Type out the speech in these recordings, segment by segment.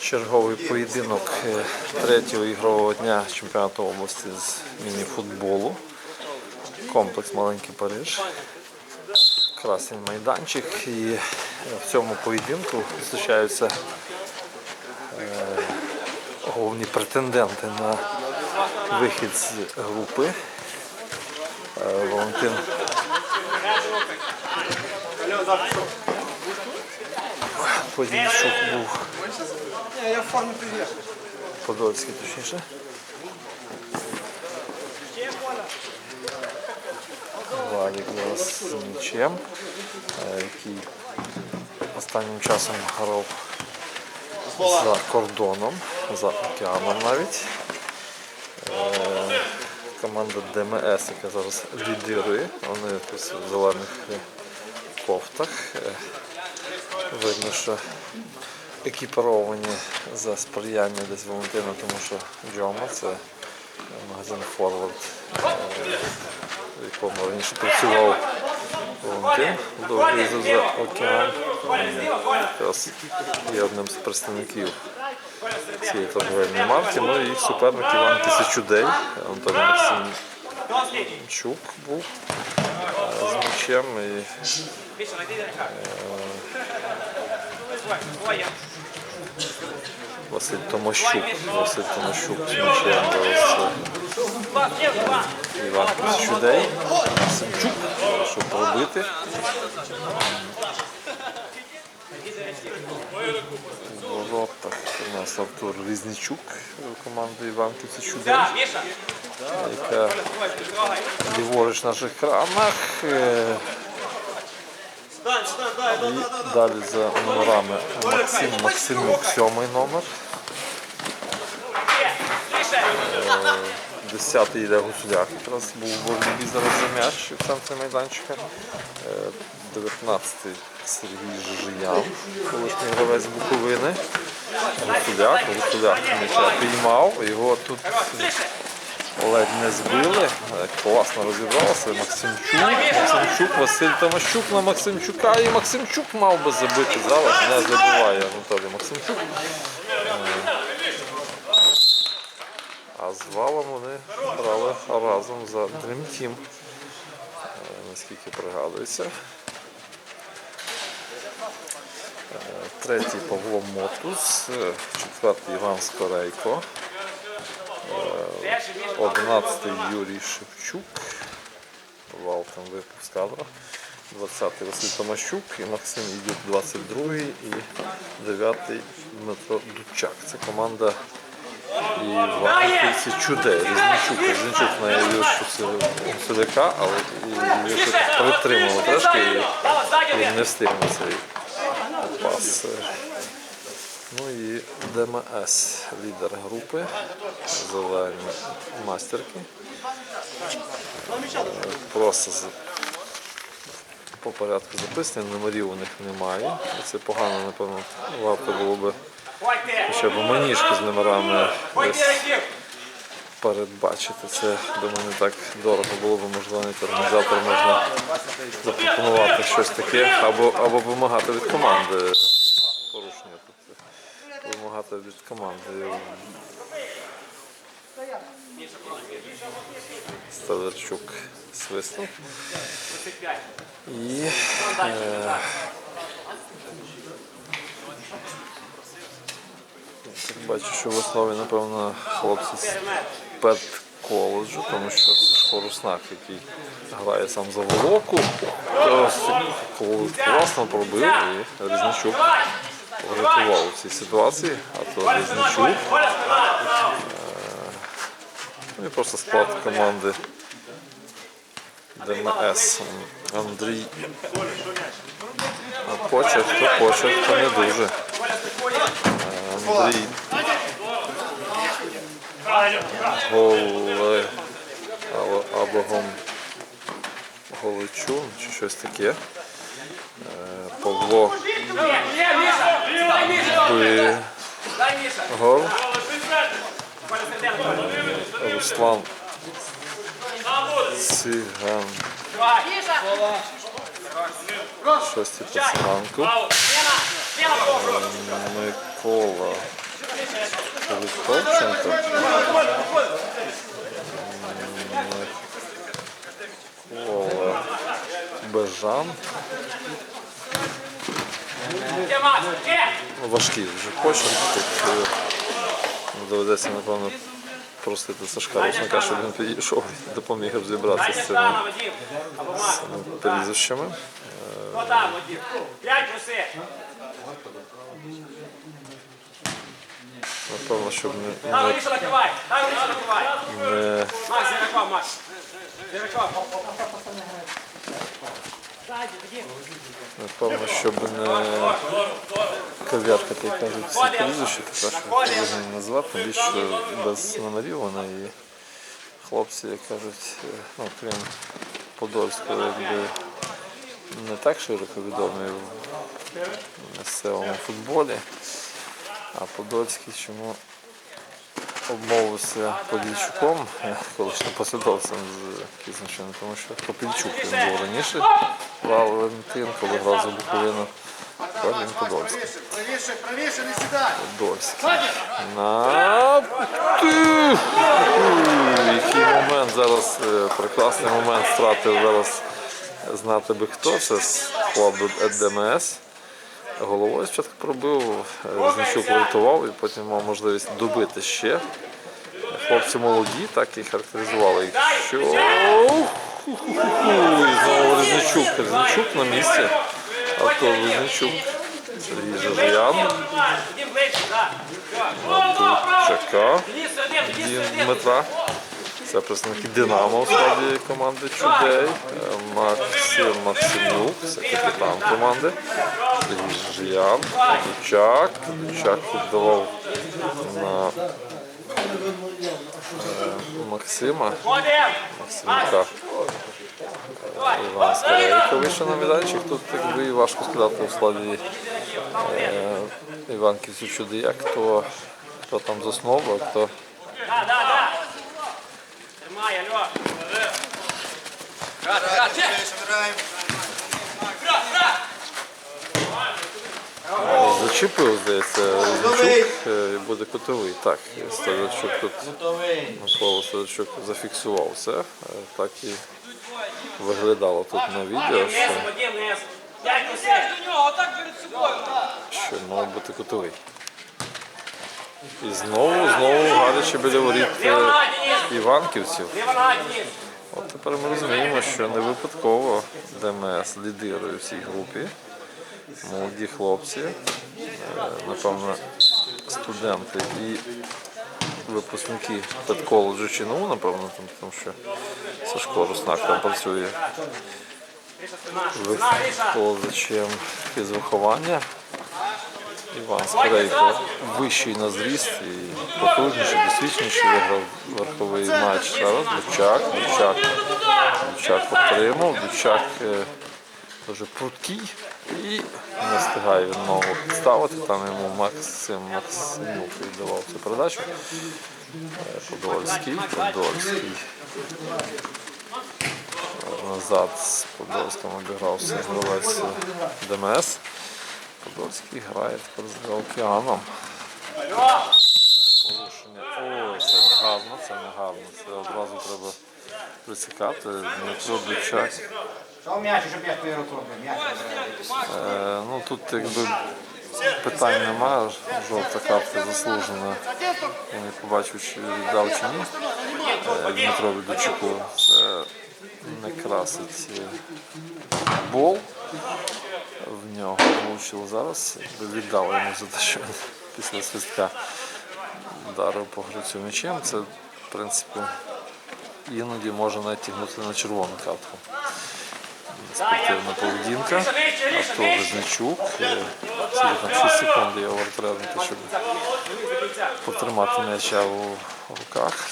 Черговий поєдинок е, третього ігрового дня чемпіонату області з міні-футболу. Комплекс Маленький Париж. Красний майданчик. І е, в цьому поєдинку зустрічаються е, головні претенденти на вихід з групи. Е, Валентин Подільчук був я в форме приехал. Подольський, точніше. Валік зараз з м'ячем, е, який останнім часом грав за кордоном, за океаном навіть. Е, Команда ДМС, яка зараз лідирує, вони в зелених е, кофтах. Видно, що екіпіровані за сприяння десь Валентина, тому що Джома це магазин Форвард, в якому раніше працював Валентин до виїзду за океан. Якраз є одним з представників цієї торговельної марки. Ну і суперник Іван Тисячудей, Антон Максимчук був е, з м'ячем. І Василь Томощук. Василь Томощук з м'ячем зараз е, Іван Тисячудей. Максимчук, щоб пробити. В воротах у нас Артур Різничук команди Іван Тисячудей, яка ліворуч на наших екранах. І далі за номерами Максим Максимюк, сьомий номер. Е, Десятий йде Гусуляк, якраз був боротьбі зараз за м'яч в центрі майданчика. Е, Дев'ятнадцятий Сергій Жижиян, колишній гравець Буковини. Гусуляк, Гусуляк м'яча піймав, його тут ледь не збили. Класно розібралося. Максимчук, Максимчук, Василь Томащук на Максимчука. І Максимчук мав би забити зараз, не забиває Анатолій Максимчук. Е, А з валом вони грали разом за Dream Team. Е, Наскільки пригадується. Е, Третій Павло Мотус, четвертий Іван Скорейко. 11 Юрій Шевчук. Вал там випав з кадра. 20-й Василь Томащук і Максим Ідюк 22 й і 9-й Дмитро Дучак. Це команда Іван Чудей. Різничук. Різничук наявив Суляка, але і і трошки і, і не встиг на цей пас. Ну і ДМС, лідер групи, зелені мастерки. Просто по порядку записані, номерів у них немає. Це погано, напевно, варто було би хоча б маніжки з номерами десь передбачити. Це, думаю, не так дорого було б, можливо, навіть організатор можна запропонувати щось таке, або, або вимагати від команди порушення. Вимагати від команди. Столярчук свиснув. І е, бачу, що в основі, напевно, хлопці з педколеджу, тому що це ж Хоруснак, який грає сам за волоку. Коли класно пробив і Різничук врятував у цій ситуації, а то Різничук. Ну і просто склад команди ДМС. Андрій Почерк, то почерк, то не дуже. Е, Андрій Голе або, або Гом чи щось таке. Е, Павло Би Гол. Руслан. Циган. Щось типу циганку. Микола. Литовченко. Микола. Бежан. Важкий вже почерк. Тут е, доведеться, напевно, просити Сашка Рушника, щоб він підійшов і допоміг розібратися з цими прізвищами. Вадим? Напевно, щоб не, не, не напевно, щоб не кав'ярка, та й кажуть, ці прізвища, також можна не назвати, більше без номерів вона і хлопці, як кажуть, е, ну, крім Подольського, якби не так широко відомі в місцевому футболі, а Подольський чому обмовився Подільчуком, е, колишнім посадовцем з Кізничини, тому що Попільчук він був раніше, Валентин, коли грав за Буковину, він Подольський. Подольський. На! Який момент зараз, е, прекрасний момент втратив зараз знати би хто. Це склад ДМС. Головою спочатку пробив, е, Різничук врятував і потім мав можливість добити ще. Хлопці молоді, так і характеризували їх. Що І знову Різничук. Різничук на місці. А то Різничук. Сергій Дін один. Дмитра. Це представники Динамо в складі команди Чудей. Е, Максим Максимюк, це капітан команди. Жиян, Дучак. Дучак віддавав на е, Максима. Ходим. Максимюка. Іван Скорейко вийшов на медальчик. Тут якби і важко сказати у складі е, Іванківців Чудия, хто, хто там заснув, а хто. Тримай, алло. Грати, грати. Зачепив, здається, Різничук е, буде котовий. Так, Стадачук тут Микола Стадачук зафіксував це. Так і виглядало тут на відео, що, що мав бути котовий. І знову, знову гаряче біля воріт е. Іванківців. От тепер ми розуміємо, що не випадково ДМС лідирує в цій групі. Молоді хлопці, е, напевно, студенти і випускники педколеджу чи НУ, напевно, тому що Сашко Руснак там працює викладачем фізвиховання. Іван Скорейко вищий на зріст і потужніший, досвідченіший виграв верховий матч. Зараз Дучак, Дучак, Дучак отримав, Дучак е, дуже пруткий і не встигає він ногу підставити. Там йому Максим Максимюк віддавав цю передачу. Е, Подольський, Подольський. Назад з Подольським обігрався гравець ДМС. Подольський грає тепер з Галкіаном. Порушення. Ой, це не гарно, це не гарно. Це одразу треба присікати. Дмитро Дучак. Що м'яч, щоб я твою руку? М'яч. Е, ну тут якби питань немає. Жовта картка заслужена. Я не побачив, чи віддав чи ні. Е, Дмитро Дучаку. Це не красить е, бол. В нього влучило зараз. Якби віддав йому за те, що після свистка вдарив по гравцю м'ячем. Це, в принципі, іноді може навіть тягнути на червону картку. Спортивна поведінка. Авто Визничук. Е, там 6 секунд є овертребнути, щоб потримати м'яча у руках.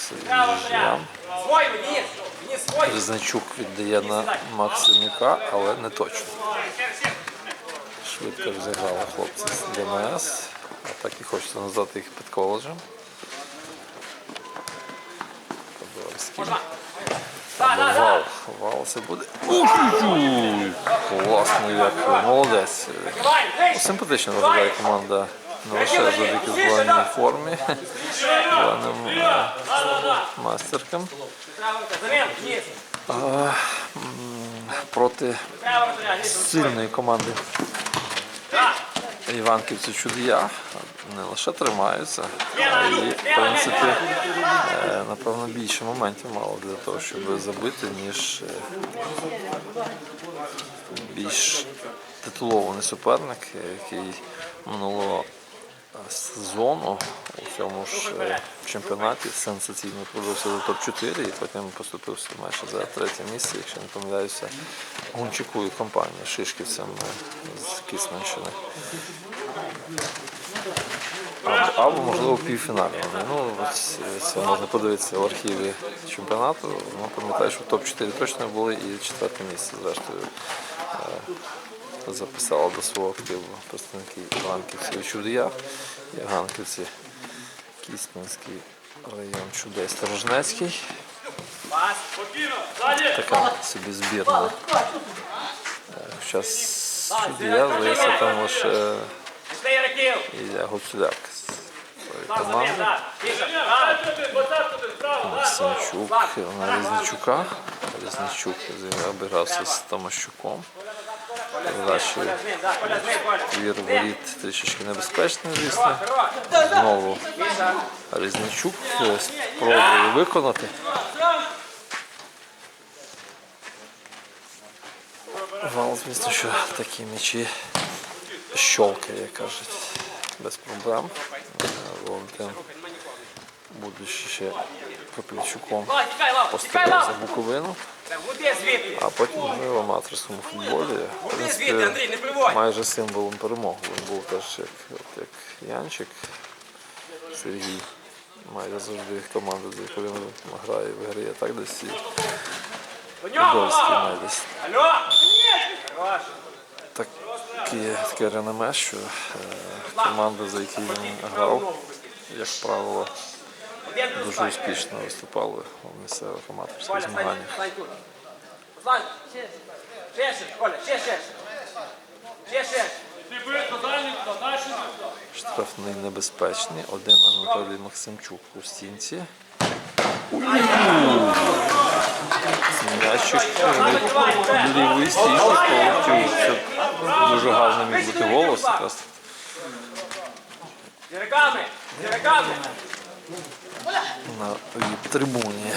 Різничук віддає на Максимюка, але не точно. Швидко розіграли хлопці з ДМС. А так і хочеться назвати їх під коледжем. Подольський. Вал. Вал це буде. Класно, як молодець. Симпатично виглядає команда не лише завдяки збройній формі, збройним е, мастеркам. Проти сильної команди. Іванківці чудія не лише тримаються, а й в принципі е, напевно більше моментів мало для того, щоб забити, ніж е, більш титулований суперник, який минулого сезону у цьому ж е, чемпіонаті сенсаційно пробився до топ-4 і потім поступився майже за третє місце, якщо не помиляюся, Гунчику і компанії Шишківцям е, з Кисменщини. Або, можливо півфіналі. Ну, це можна подивитися в архіві чемпіонату. Ну, пам'ятаю, що в топ-4 точно були і четверте місце, зрештою, е, записала до свого активу представники Іванківців і Чудія, Іванківці, Кіспінський район Чудей Сторожнецький. Ззаді. Така собі збірна. Зараз Чудія, здається, там лише Ілля Гуцуляк. Максимчук на Різничука. Різничук обігрався з Томащуком. Передачі Коля, змін, так, Коля, змін, Коля. твір воріт трішечки небезпечний, звісно. Знову Різничук е, спробує виконати. Вал, звісно, що такі м'ячі щолкає, як кажуть, без проблем. Валентин, будучи ще Копільчуком, поступив за. Буковину. А потім вже в аматорському футболі. В принципі, майже символом перемоги. Він був теж як, от як Янчик Сергій. Майже завжди команда, за якою він грає, виграє так десь і До Подольський має десь таке, таке реноме, що е, команда, за які він грав, як правило, дуже успішно виступали у місцевих аматорських змаганнях. Штрафний небезпечний. Один Анатолій Максимчук у стінці. М'ячик е, лівий стійки полетів. Це дуже гарний міг бути голос. Якраз Діреками, діреками. На трибуні.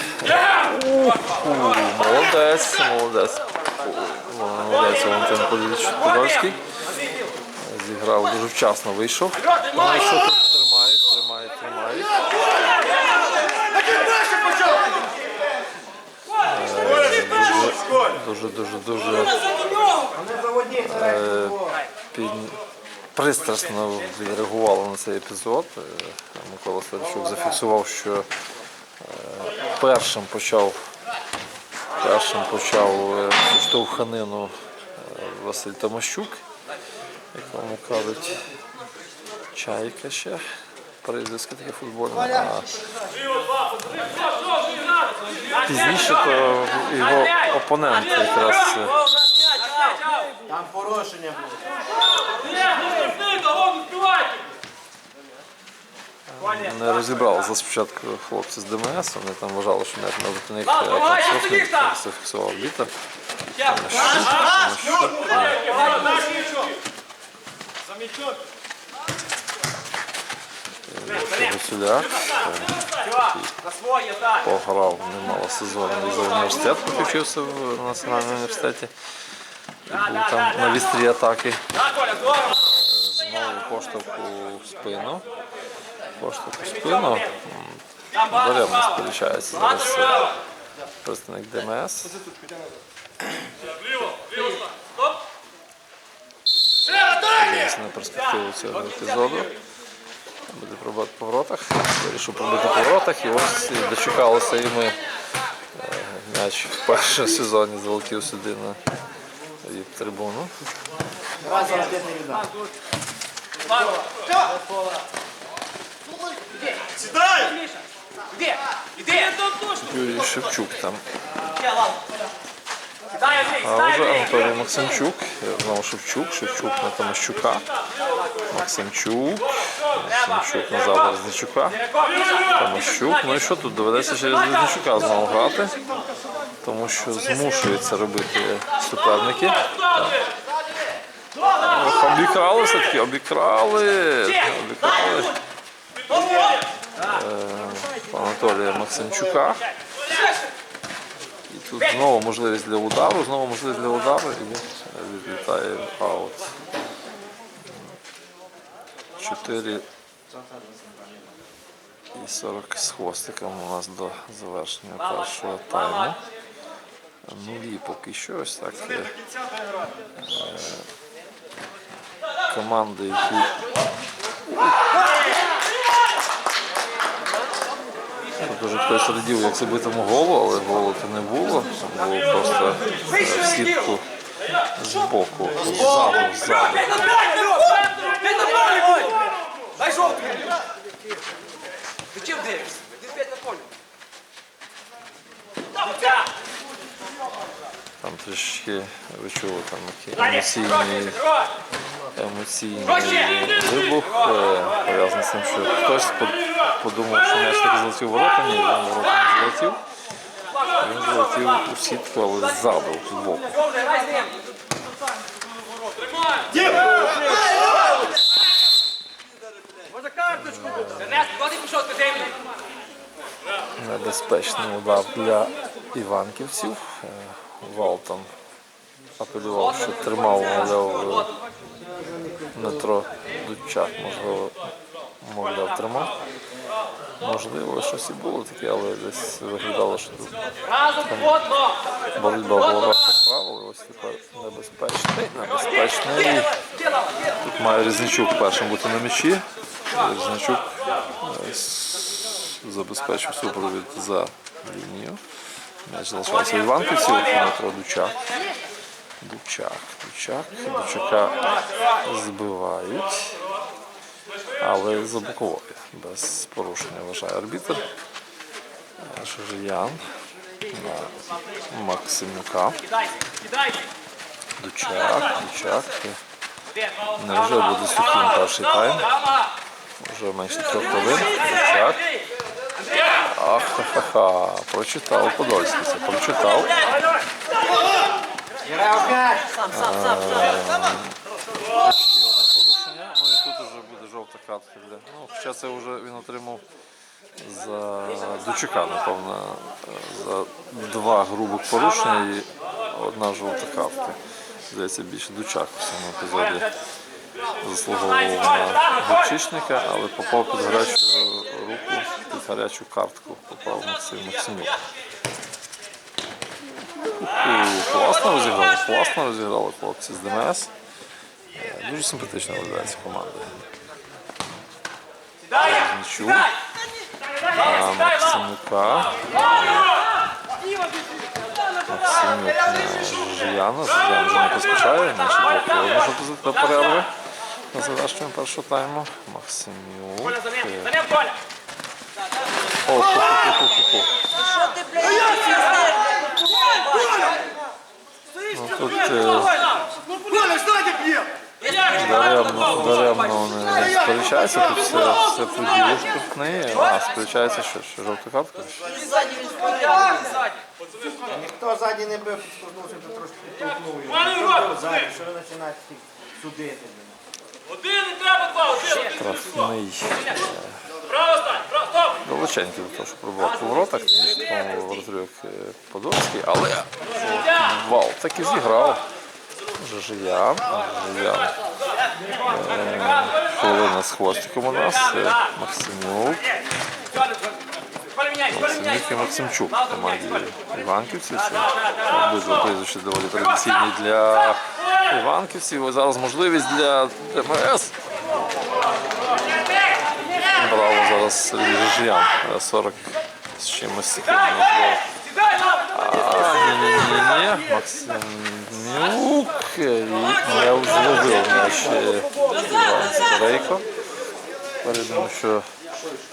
Молодець, молодець. Молодець Валентин Подільович Подольський. Зіграв дуже вчасно вийшов. Ну, маєш. що тут тримають, тримають, тримають. Дуже, пристрасно відреагували на цей епізод. Е, Микола Старчук зафіксував, що е, першим почав першим почав е, штовханину Василь Томащук, якому кажуть чайка ще. Прізвисько таке футбольне. Пізніше то його опонент якраз там порушення було. Не розібрали за спочатку хлопці з ДМС. Вони там вважали, що навіть може у них там своє, так. пограв немало сезонів за університет, поки вчився в національному університеті. І був там на вістрі атаки. Знову поштовх у спину. Поштовх у спину. Там багато Даремно справа. зараз представник ДМС. Дивимося на перспективу цього епізоду. Буде пробувати по воротах. Вирішив пробити по воротах і ось і дочекалися і ми. Е, М'яч в першому сезоні залетів сюди на від трибуну. Раз один не віддав. Юрій Шевчук там. А вже Анатолій Максимчук, знову Шевчук, Шевчук на Томащука, Максимчук, Максимчук на Завтра Різничука, Томащук. Ну і що тут? Доведеться через Різничука знову грати, тому що змушується робити суперники. Обікрали все-таки, обікрали, обікрали Анатолія Максимчука. І тут знову можливість для удару, знову можливість для удару і відлітає в аут. 4 і 40 з хвостиком у нас до завершення першого тайму. Нулі поки що ось так. е, е, Команди, які Тут Дуже хтось радів, як забитому голу, але голу то не було. Там було просто е, в сітку з боку, ззаду, ззаду. Дай жовтий! Ти чим дивишся? Ти п'ять на полі. Там трішки ви чули там такий Далі, емоційний, вибух, е, пов'язаний з тим, що хтось подумав, що м'яч таки залетів в ворота, ні, він ворота не залетів. Він залетів у сітку, але ззаду, з боку. Небезпечний удар для іванківців. Е, Валтон апелював, що тримав, мовляв, Дмитро Дудчак, можливо, мовляв, тримав. Можливо, щось і було таке, але десь виглядало, що тут боротьба була правил. Ось тепер небезпечний, небезпечний. Тут має Різничук першим бути на м'ячі. Різничук е, забезпечив супровід за лінію. М'яч залишався Іванківців, Дмитро Дучак. Дучак, Дучак, Дучака збивають, але за боковою, без порушення вважає арбітр. Шажиян на Максимюка. Дучак, Дучак. Невже буде сухим перший тайм? Вже менше трьох хвилин. Так. Ах, ха-ха-ха. Прочитав Подольський. Це прочитав. Ну і тут вже буде жовта картка хоча це вже він отримав за Дучука, напевно, за два грубих порушення і одна жовта картка. Здається, більше Дучак в цьому епізоді заслуговував на гучичника, але попав під гарячу руку, під гарячу картку попав Максим Максимюк. Класно розіграли, класно розіграли хлопці з ДМС. Е, Дуже симпатично виглядає ця команда. Нічу, Сідай! а Сідай, Іван! Максимюка, Максимюк на Жияна, Жиян вже не поспішає, наші хвилин може до перерви на завершення першого тайму. Максимюк. Е! О, ху-ху-ху-ху-ху. Що ти, блядь, тут е, даремно, даремно не сперечаються, тут все, все поділи штовхни, а сперечається що, що жовта картка? Ніхто ззаді не бив, підштовхнувся, то трошки підтолкнув його. Ззаді, що ви починаєте судити? Один не треба, два, один! один. Штрафний. Величенький до того, що пробував по воротах, ніж тому воротарю е, Подольський, але вал таки зіграв. Жижиян, Жижиян. Е, Хвилина з хвостиком у нас. е, Максимюк! Максимюк і Максимчук в команді Іванківців. Обидва прізвища доволі традиційні для Іванківців. Зараз можливість для ДМС. зараз Сергій Жижиян. Е, 40 з чимось секунд. можливо. Сідай, лап! А, ні-ні-ні, Максимюк і не зловив м'яч е, Іван Старейко. Передано, що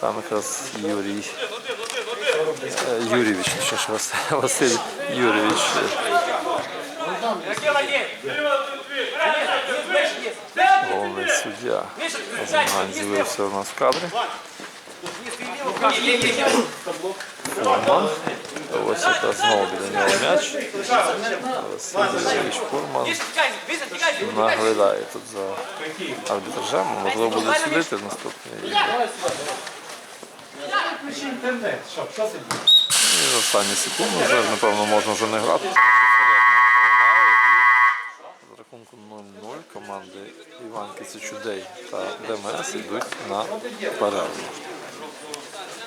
там якраз Юрій е, Юрійович, точніше, Вас- Василь Юрійович е, Ракела є. Головний суддя змагань з'явився у нас в кадрі. Фурман. Ось це знову біля нього м'яч. Сергійович Фурман наглядає тут за арбітражем. Можливо, буде судити наступний. І останні секунди вже, напевно, можна вже не грати. З рахунку 0-0 команди Іван Кицичудей та ДМС йдуть на перерву.